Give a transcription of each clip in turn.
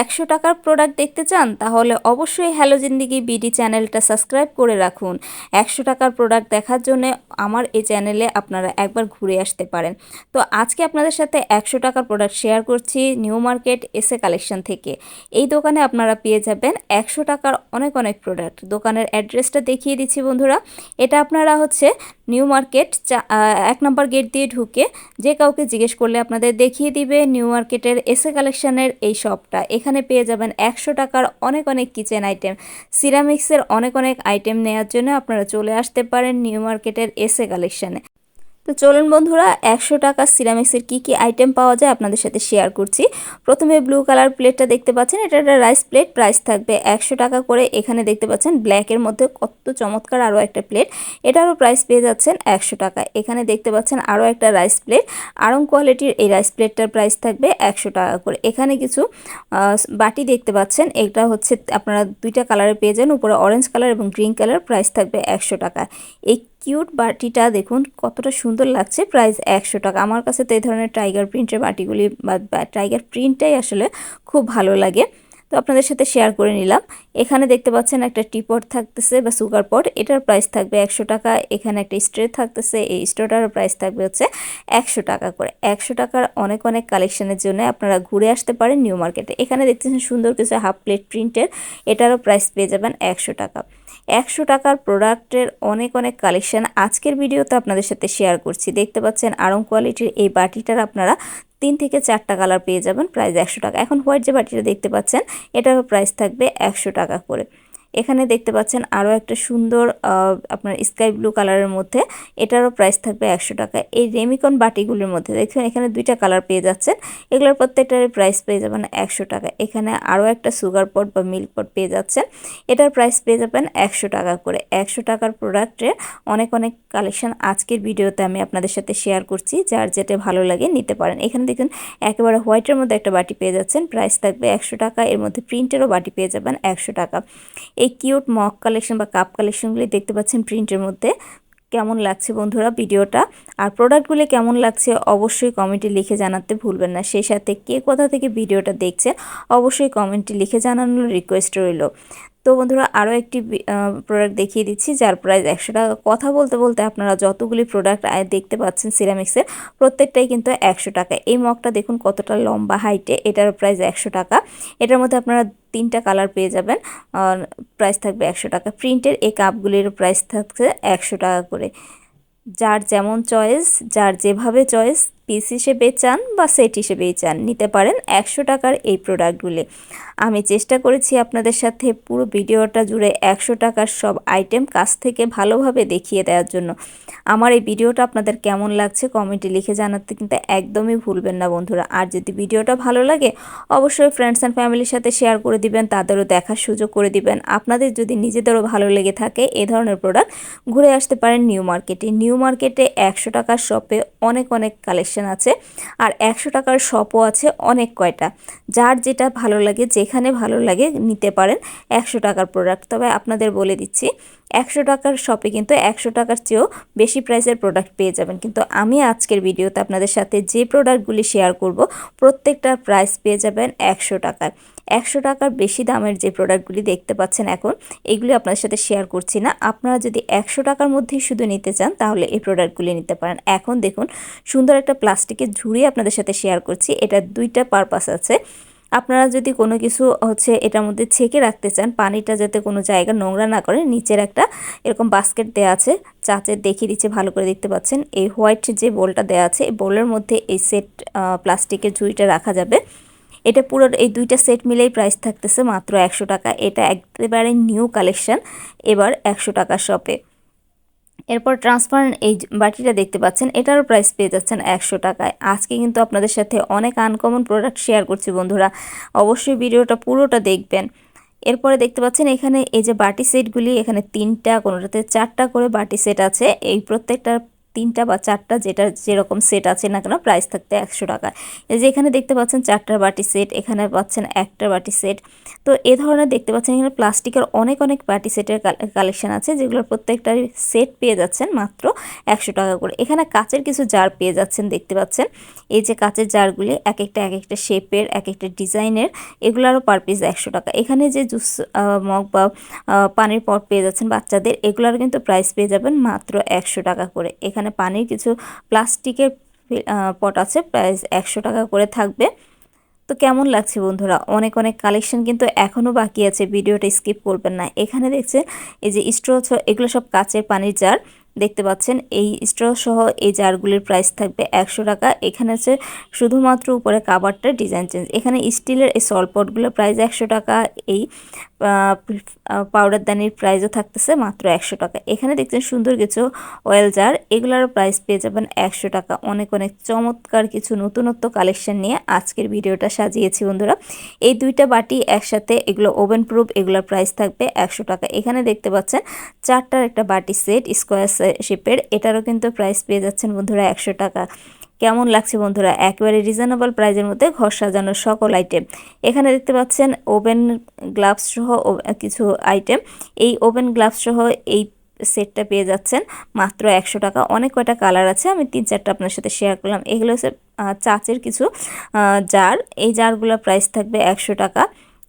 একশো টাকার প্রোডাক্ট দেখতে চান, তাহলে অবশ্যই হ্যালো জিন্দিগি বিডি চ্যানেলটা সাবস্ক্রাইব করে রাখুন। একশো টাকার প্রোডাক্ট দেখার জন্য আমার এই চ্যানেলে আপনারা একবার ঘুরে আসতে পারেন। তো আজকে আপনাদের সাথে একশো টাকার প্রোডাক্ট শেয়ার করছি নিউ মার্কেট এসে কালেকশন থেকে। এই দোকানে আপনারা পেয়ে যাবেন একশো টাকার অনেক অনেক প্রোডাক্ট দোকানের অ্যাড্রেসটা দেখিয়ে দিচ্ছি বন্ধুরা। এটা আপনারা হচ্ছে নিউ মার্কেট এক নম্বর গেট দিয়ে ঢুকে যে কাউকে জিজ্ঞেস করলে আপনাদের দেখিয়ে দিবে নিউ মার্কেটের এসে কালেকশানের এই শপটা। এখানে পেয়ে যাবেন একশো টাকার অনেক অনেক কিচেন আইটেম। সিরামিক্সের অনেক অনেক আইটেম নেওয়ার জন্য আপনারা চলে আসতে পারেন নিউ মার্কেটের এসে কালেকশনে। তো চলুন বন্ধুরা, একশো টাকা সিরামিক্সের কী কী আইটেম পাওয়া যায় আপনাদের সাথে শেয়ার করছি। প্রথমে ব্লু কালার প্লেটটা দেখতে পাচ্ছেন, এটা একটা রাইস প্লেট প্রাইস থাকবে একশো টাকা করে। এখানে দেখতে পাচ্ছেন ব্ল্যাকের মধ্যে কত চমৎকার আরও একটা প্লেট এটারও প্রাইস পেয়ে যাচ্ছেন একশো টাকা। এখানে দেখতে পাচ্ছেন আরও একটা রাইস প্লেট আরং কোয়ালিটির এই রাইস প্লেটটার প্রাইস থাকবে একশো টাকা করে। এখানে কিছু বাটি দেখতে পাচ্ছেন, এটা হচ্ছে আপনারা দুইটা কালারে পেয়ে যান, উপরে অরেঞ্জ কালার এবং গ্রিন কালার প্রাইস থাকবে একশো টাকা। এই কিউট বাটিটা দেখুন, কতটা সুন্দর লাগছে। প্রাইস একশো টাকা। আমার কাছে তো এই ধরনের টাইগার প্রিন্টের বাটিগুলি বা টাইগার প্রিন্টটাই আসলে খুব ভালো লাগে। তো আপনাদের সাথে শেয়ার করে নিলাম। এখানে দেখতে পাচ্ছেন একটা টিপট থাকতেছে বা সুগার পট। এটার প্রাইস থাকবে একশো টাকা। এখানে একটা স্ট্রে থাকতেছে। এই স্টোটারও প্রাইস থাকবে হচ্ছে একশো টাকা করে। একশো টাকার অনেক অনেক কালেকশনের জন্য আপনারা ঘুরে আসতে পারেন নিউ মার্কেটে। এখানে দেখতেছেন সুন্দর কিছু হাফ প্লেট প্রিন্টের। এটারও প্রাইস পেয়ে যাবেন একশো টাকা। একশো টাকার প্রোডাক্টের অনেক অনেক কালেকশান আজকের ভিডিওতে আপনাদের সাথে শেয়ার করছি। দেখতে পাচ্ছেন আরং কোয়ালিটির এই বাটিটার আপনারা তিন থেকে চারটা কালার পেয়ে যাবেন প্রাইস একশো টাকা। এখন হোয়াইট যে বাটিটা দেখতে পাচ্ছেন, এটারও প্রাইস থাকবে একশো টাকা করে। এখানে দেখতে পাচ্ছেন আরও একটা সুন্দর আপনার স্কাই ব্লু কালারের মধ্যে। এটারও প্রাইস থাকবে একশো টাকা। এই রেমিকন বাটিগুলির মধ্যে দেখবেন এখানে দুইটা কালার পেয়ে যাচ্ছেন। এগুলোর প্রত্যেকটার প্রাইস পেয়ে যাবেন একশো টাকা। এখানে আরও একটা সুগার পট বা মিল্ক পট পেয়ে যাচ্ছেন। এটার প্রাইস পেয়ে যাবেন একশো টাকা করে। একশো টাকার প্রোডাক্টের অনেক অনেক কালেকশন আজকের ভিডিওতে আমি আপনাদের সাথে শেয়ার করছি। যার যেটা ভালো লাগে নিতে পারেন। এখানে দেখুন, একেবারে হোয়াইটের মধ্যে একটা বাটি পেয়ে যাচ্ছেন। প্রাইস থাকবে একশো টাকা। এর মধ্যে প্রিন্টেরও বাটি পেয়ে যাবেন একশো টাকা। এই কিউট মক কালেকশন বা কাপ কালেকশনগুলি দেখতে পাচ্ছেন প্রিন্টের মধ্যে। কেমন লাগছে বন্ধুরা ভিডিওটা? আর প্রোডাক্টগুলি কেমন লাগছে অবশ্যই কমেন্টে লিখে জানাতে ভুলবেন না। সেই সাথে কে কোথা থেকে ভিডিওটা দেখছেন অবশ্যই কমেন্টে লিখে জানানোর রিকোয়েস্ট রইল। তো বন্ধুরা আরও একটি প্রোডাক্ট দেখিয়ে দিচ্ছি, যার প্রাইস একশো টাকা। কথা বলতে বলতে আপনারা যতগুলি প্রোডাক্ট দেখতে পাচ্ছেন সিরামিক্সের প্রত্যেকটাই কিন্তু একশো টাকা। এই মগটা দেখুন কতটা লম্বা হাইটে এটার প্রাইস একশো টাকা। এটার মধ্যে আপনারা তিনটা কালার পেয়ে যাবেন প্রাইস থাকবে একশো টাকা। প্রিন্টের এই কাপগুলির প্রাইস থাকছে একশো টাকা করে। যার যেমন চয়েস যার যেভাবে চয়েস পিস হিসেবে চান বা সেট হিসেবেই চান, নিতে পারেন একশো টাকার এই প্রোডাক্টগুলি। আমি চেষ্টা করেছি আপনাদের সাথে পুরো ভিডিওটা জুড়ে একশো টাকার সব আইটেম কাছ থেকে ভালোভাবে দেখিয়ে দেওয়ার জন্য। আমার এই ভিডিওটা আপনাদের কেমন লাগছে কমেন্টে লিখে জানাতে কিন্তু একদমই ভুলবেন না বন্ধুরা। আর যদি ভিডিওটা ভালো লাগে, অবশ্যই ফ্রেন্ডস অ্যান্ড ফ্যামিলির সাথে শেয়ার করে দিবেন, তাদেরও দেখার সুযোগ করে দিবেন। আপনাদের যদি নিজেদেরও ভালো লেগে থাকে এ ধরনের প্রোডাক্ট ঘুরে আসতে পারেন নিউ মার্কেটে। নিউ মার্কেটে একশো টাকার শপে অনেক অনেক কালেকশন আছে। আর একশো টাকার শপও আছে অনেক কয়টা। যার যেটা ভালো লাগে, যেখানে ভালো লাগে নিতে পারেন একশো টাকার প্রোডাক্ট তবে আপনাদের বলে দিচ্ছি, একশো টাকার শপে কিন্তু একশো টাকার চেয়েও বেশি প্রাইসের প্রোডাক্ট পেয়ে যাবেন। কিন্তু আমি আজকের ভিডিওতে আপনাদের সাথে যে প্রোডাক্টগুলি শেয়ার করব, প্রত্যেকটার প্রাইস পেয়ে যাবেন একশো টাকার। একশো টাকার বেশি দামের যে প্রোডাক্টগুলি দেখতে পাচ্ছেন এখন, এগুলি আপনাদের সাথে শেয়ার করছি না। আপনারা যদি একশো টাকার মধ্যেই শুধু নিতে চান, তাহলে এই প্রোডাক্টগুলি নিতে পারেন। এখন দেখুন, সুন্দর একটা প্লাস্টিকের ঝুড়ি আপনাদের সাথে শেয়ার করছি। এটা দুইটা পারপাস আছে। আপনারা যদি কোনো কিছু হচ্ছে এটার মধ্যে ছেঁকে রাখতে চান, পানিটা যাতে কোনো জায়গা নোংরা না করে, নিচের একটা এরকম বাস্কেট দেওয়া আছে চাচের দেখিয়ে দিচ্ছে, ভালো করে দেখতে পাচ্ছেন। এই হোয়াইট যে বোলটা দেওয়া আছে, এই বোলের মধ্যে এই সেট প্লাস্টিকের ঝুড়িটা রাখা যাবে। এটা পুরো এই দুইটা সেট মিলেই প্রাইস থাকতেছে মাত্র একশো টাকা। এটা একেবারে নিউ কালেকশন এবার একশো টাকা শপে এরপর ট্রান্সপারেন্ট এই বাটিটা দেখতে পাচ্ছেন, এটারও প্রাইস পেয়ে যাচ্ছেন একশো টাকায়। আজকে কিন্তু আপনাদের সাথে অনেক আনকমন প্রোডাক্ট শেয়ার করছি বন্ধুরা। অবশ্যই ভিডিওটা পুরোটা দেখবেন। এরপরে দেখতে পাচ্ছেন এখানে এই যে বাটি সেটগুলি এখানে তিনটা, কোনোটাতে চারটা করে বাটি সেট আছে। এই প্রত্যেকটার তিনটা বা চারটা যেটা যেরকম সেট আছে না কেন প্রাইস থাকতে একশো টাকা। এই যে এখানে দেখতে পাচ্ছেন চারটার বাটি সেট এখানে পাচ্ছেন একটার বাটি সেট তো এ ধরনের দেখতে পাচ্ছেন এখানে প্লাস্টিকের অনেক অনেক বাটি সেটের কালেকশন আছে, যেগুলোর প্রত্যেকটার সেট পেয়ে যাচ্ছেন মাত্র একশো টাকা করে। এখানে কাচের কিছু জার পেয়ে যাচ্ছেন দেখতে পাচ্ছেন। এই যে কাচের জারগুলি এক একটা এক একটা শেপের এক একটা ডিজাইনের এগুলোরও পার পিস একশো টাকা। এখানে যে জুস মগ বা পানির পট পেয়ে যাচ্ছেন বাচ্চাদের, এগুলোর কিন্তু প্রাইস পেয়ে যাবেন মাত্র একশো টাকা করে। এখানে পানির কিছু প্লাস্টিকের পট আছে, প্রাইস একশো টাকা করে থাকবে। তো কেমন লাগছে বন্ধুরা? অনেক অনেক কালেকশন কিন্তু এখনও বাকি আছে, ভিডিওটা স্কিপ করবেন না। এখানে দেখছে এই যে স্ট্রো এগুলো সব কাচের পানির জার। দেখতে পাচ্ছেন, এই স্ট্র সহ এই জারগুলির প্রাইস থাকবে একশো টাকা। এখানে হচ্ছে শুধুমাত্র উপরে কাবারটা ডিজাইন চেঞ্জ। এখানে স্টিলের এই সলপটগুলোর প্রাইস একশো টাকা। এই পাউডার দানির প্রাইসও থাকতেছে মাত্র একশো টাকা। এখানে দেখছেন সুন্দর কিছু অয়েল জার এগুলোর প্রাইস পেয়ে যাবেন একশো টাকা। অনেক অনেক চমৎকার কিছু নতুনত্ব কালেকশন নিয়ে আজকের ভিডিওটা সাজিয়েছি বন্ধুরা। এই দুইটা বাটি একসাথে, এগুলো ওভেন প্রুফ এগুলোর প্রাইস থাকবে একশো টাকা। এখানে দেখতে পাচ্ছেন চারটার একটা বাটি সেট স্কোয়ার শেপের এটারও কিন্তু প্রাইস পেয়ে যাচ্ছেন বন্ধুরা একশো টাকা। কেমন লাগছে বন্ধুরা? একেবারে রিজনেবল প্রাইজের মধ্যে ঘর সাজানোর সকল আইটেম এখানে দেখতে পাচ্ছেন ওভেন গ্লাভস সহ কিছু আইটেম এই ওভেন গ্লাভস সহ এই সেটটা পেয়ে যাচ্ছেন। মাত্র একশো টাকা। অনেক কয়টা কালার আছে? আমি তিন চারটা আপনার সাথে শেয়ার করলাম। এগুলো হচ্ছে চাচের কিছু জার এই জারগুলোর প্রাইস থাকবে একশো টাকা।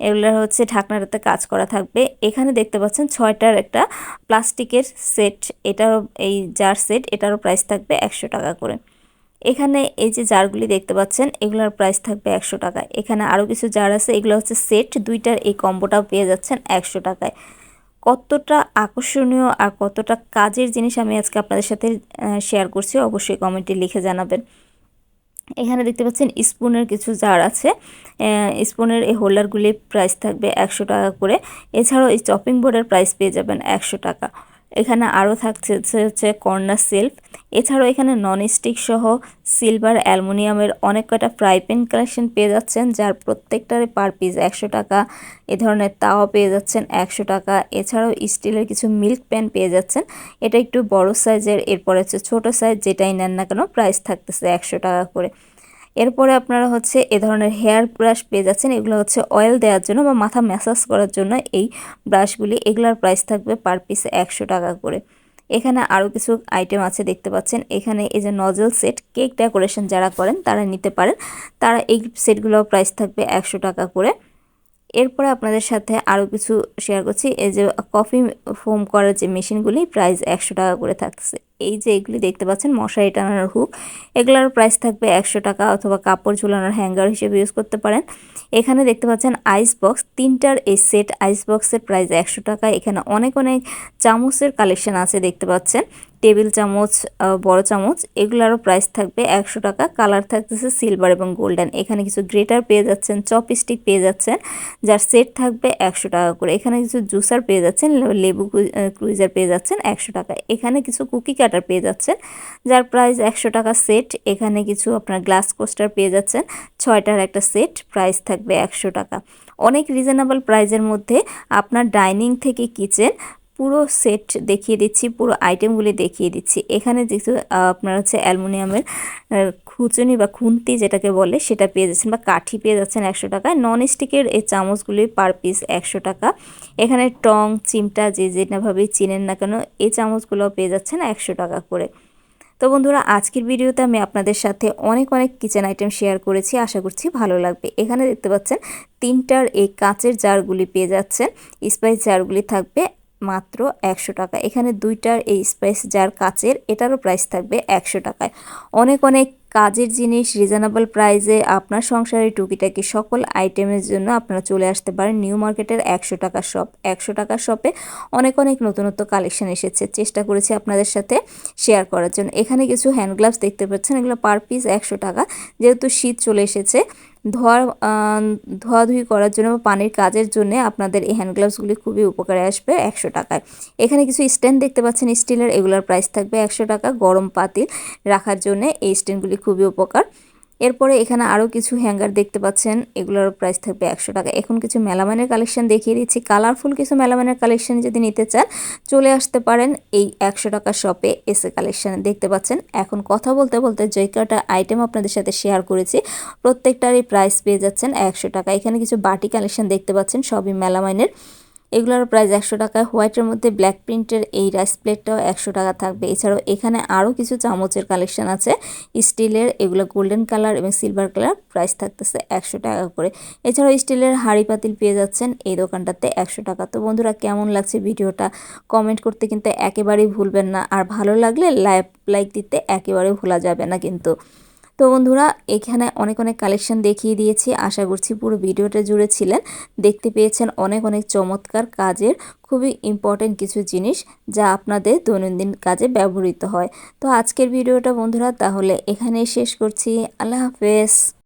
এগুলোর হচ্ছে ঢাকনাটাতে কাজ করা থাকবে। এখানে দেখতে পাচ্ছেন ছয়টার একটা প্লাস্টিকের সেট এটারও, এই জার সেট এটারও প্রাইস থাকবে একশো টাকা করে। এখানে এই যে জারগুলি দেখতে পাচ্ছেন, এগুলোর প্রাইস থাকবে একশো টাকা এখানে আরও কিছু জার আছে, এগুলো হচ্ছে সেট দুইটার এই কম্বোটাও পেয়ে যাচ্ছেন একশো টাকায়। কতটা আকর্ষণীয় আর কতটা কাজের জিনিস আমি আজকে আপনাদের সাথে শেয়ার করছি, অবশ্যই কমেন্টে লিখে জানাবেন। এখানে দেখতে পাচ্ছেন স্পুনের কিছু জার আছে স্পুনের এই হোল্ডারগুলি প্রাইস থাকবে একশো টাকা করে। এছাড়াও এই চপিং বোর্ডের প্রাইস পেয়ে যাবেন একশো টাকা। এখানে আরও থাকছে হচ্ছে কর্নার সেলফ এছাড়াও এখানে নন স্টিক সহ সিলভার অ্যালুমিনিয়ামের অনেক কয়টা ফ্রাই প্যান কালেকশন পেয়ে যাচ্ছেন, যার প্রত্যেকটার পার পিস একশো টাকা। এ ধরনের তাওয়া পেয়ে যাচ্ছেন একশো টাকা। এছাড়াও স্টিলের কিছু মিল্ক প্যান পেয়ে যাচ্ছেন। এটা একটু বড় সাইজের এরপর হচ্ছে ছোট সাইজ যেটাই নেন না কেন প্রাইস থাকতেছে একশো টাকা করে। এরপরে আপনারা হচ্ছে এ ধরনের হেয়ার ব্রাশ পেয়ে যাচ্ছেন। এগুলো হচ্ছে অয়েল দেওয়ার জন্য বা মাথা ম্যাসাজ করার জন্য এই ব্রাশগুলি। এগুলার প্রাইস থাকবে পার পিস একশো টাকা করে। এখানে আরও কিছু আইটেম আছে দেখতে পাচ্ছেন। এখানে এই যে নজল সেট কেক ডেকোরেশন যারা করেন তারা নিতে পারেন। তারা এই সেটগুলোর প্রাইস থাকবে একশো টাকা করে। এরপরে আপনাদের সাথে আরও কিছু শেয়ার করছি। এই যে কফি ফোম করার যে মেশিনগুলি প্রাইস একশো টাকা করে থাকছে। এই যে এগুলি দেখতে পাচ্ছেন, মশারি টানানোর হুক। এগুলোর প্রাইস থাকবে একশো টাকা অথবা কাপড় ঝুলানোর হ্যাঙ্গার হিসেবে ইউজ করতে পারেন। এখানে দেখতে পাচ্ছেন আইস বক্স তিনটার এই সেট আইস বক্সের প্রাইস একশো টাকা। এখানে অনেক অনেক চামচের কালেকশন আছে দেখতে পাচ্ছেন। টেবিল চামচ বড় চামচ, এগুলারও প্রাইস থাকবে একশো টাকা। কালার থাকতেছে সিলভার এবং গোল্ডেন এখানে কিছু গ্রেটার পেয়ে যাচ্ছেন চপ চপস্টিক পেয়ে যাচ্ছেন, যার সেট থাকবে একশো টাকা করে। এখানে কিছু জুসার পেয়ে যাচ্ছেন লেবু ক্রুইজার পেয়ে যাচ্ছেন একশো টাকা। এখানে কিছু কুকি কাটার পেয়ে যাচ্ছেন, যার প্রাইস একশো টাকা সেট এখানে কিছু আপনার গ্লাস কোস্টার পেয়ে যাচ্ছেন, ছয়টার একটা সেট প্রাইস থাকবে একশো টাকা। অনেক রিজনেবল প্রাইজের মধ্যে আপনার ডাইনিং থেকে কিচেন পুরো সেট দেখিয়ে দিচ্ছি, পুরো আইটেমগুলি দেখিয়ে দিচ্ছি। এখানে যেহেতু আপনার হচ্ছে অ্যালুমিনিয়ামের খুচুনি বা খুন্তি যেটাকে বলে, সেটা পেয়ে যাচ্ছেন বা কাঠি পেয়ে যাচ্ছেন একশো টাকায়। নন স্টিকের এই চামচগুলি পার পিস একশো টাকা। এখানে টং, চিমটা যে যেটাভাবেই চিনেন না কেন, এই চামচগুলো পেয়ে যাচ্ছেন একশো টাকা করে। তো বন্ধুরা, আজকের ভিডিওতে আমি আপনাদের সাথে অনেক অনেক কিচেন আইটেম শেয়ার করেছি। আশা করছি ভালো লাগবে। এখানে দেখতে পাচ্ছেন, তিনটার এই কাঁচের জারগুলি পেয়ে যাচ্ছেন। স্পাইস জারগুলি থাকবে মাত্র একশো টাকা। এখানে দুইটার এই স্পাইস যার কাচের, এটারও প্রাইস থাকবে একশো টাকায়। অনেক অনেক কাজের জিনিস রিজনেবল প্রাইসে আপনার সংসারের টুকিটাকি সকল আইটেমের জন্য আপনারা চলে আসতে পারেন নিউ মার্কেটের একশো টাকার শপ একশো টাকার শপে অনেক অনেক নতুনত্ব কালেকশন এসেছে। চেষ্টা করেছি আপনাদের সাথে শেয়ার করার জন্য। এখানে কিছু হ্যান্ড গ্লাভস দেখতে পাচ্ছেন। এগুলো পার পিস একশো টাকা। যেহেতু শীত চলে এসেছে ধোয়ার ধোয়াধুয়ি করার জন্য বা পানির কাজের জন্য আপনাদের এই হ্যান্ড গ্লাভসগুলি খুবই উপকারে আসবে একশো টাকায়। এখানে কিছু স্ট্যান্ড দেখতে পাচ্ছেন স্টিলের এগুলোর প্রাইস থাকবে একশো টাকা গরম পাতিল রাখার জন্য এই স্ট্যান্ডগুলি খুবই উপকার। এরপরে এখানে আরও কিছু হ্যাঙ্গার দেখতে পাচ্ছেন। এগুলোর প্রাইস থাকবে একশো টাকা। এখন কিছু মেলামানের কালেকশন দেখিয়ে দিচ্ছি। কালারফুল কিছু মেলামানের কালেকশন যদি নিতে চান, চলে আসতে পারেন এই একশো টাকা শপে এসে কালেকশন দেখতে পাচ্ছেন। এখন কথা বলতে বলতে যে কটা আইটেম আপনাদের সাথে শেয়ার করেছি, প্রত্যেকটারই প্রাইস পেয়ে যাচ্ছেন একশো টাকা। এখানে কিছু বাটি কালেকশন দেখতে পাচ্ছেন, সবই মেলামাইনের। এগুলোর প্রাইস একশো টাকা হোয়াইটের মধ্যে ব্ল্যাক প্রিন্টের এই রাইস প্লেটটাও একশো টাকা থাকবে। এছাড়াও এখানে আরও কিছু চামচের কালেকশন আছে। স্টিলের এগুলো গোল্ডেন কালার এবং সিলভার কালার প্রাইস থাকতেছে একশো টাকা করে। এছাড়াও স্টিলের হাঁড়ি পাতিল পেয়ে যাচ্ছেন এই দোকানটাতে একশো টাকা। তো বন্ধুরা, কেমন লাগছে ভিডিওটা? কমেন্ট করতে কিন্তু একেবারেই ভুলবেন না। আর ভালো লাগলে লাইক লাইক দিতে একেবারেই ভোলা যাবে না কিন্তু। তো বন্ধুরা, এখানে অনেক অনেক কালেকশন দেখিয়ে দিয়েছি। আশা করছি পুরো ভিডিওটা জুড়ে ছিলেন। দেখতে পেয়েছেন অনেক অনেক চমৎকার কাজের, খুবই ইম্পর্টেন্ট কিছু জিনিস যা আপনাদের দৈনন্দিন কাজে ব্যবহৃত হয়। তো আজকের ভিডিওটা বন্ধুরা, তাহলে এখানেই শেষ করছি। আল্লাহ হাফেজ।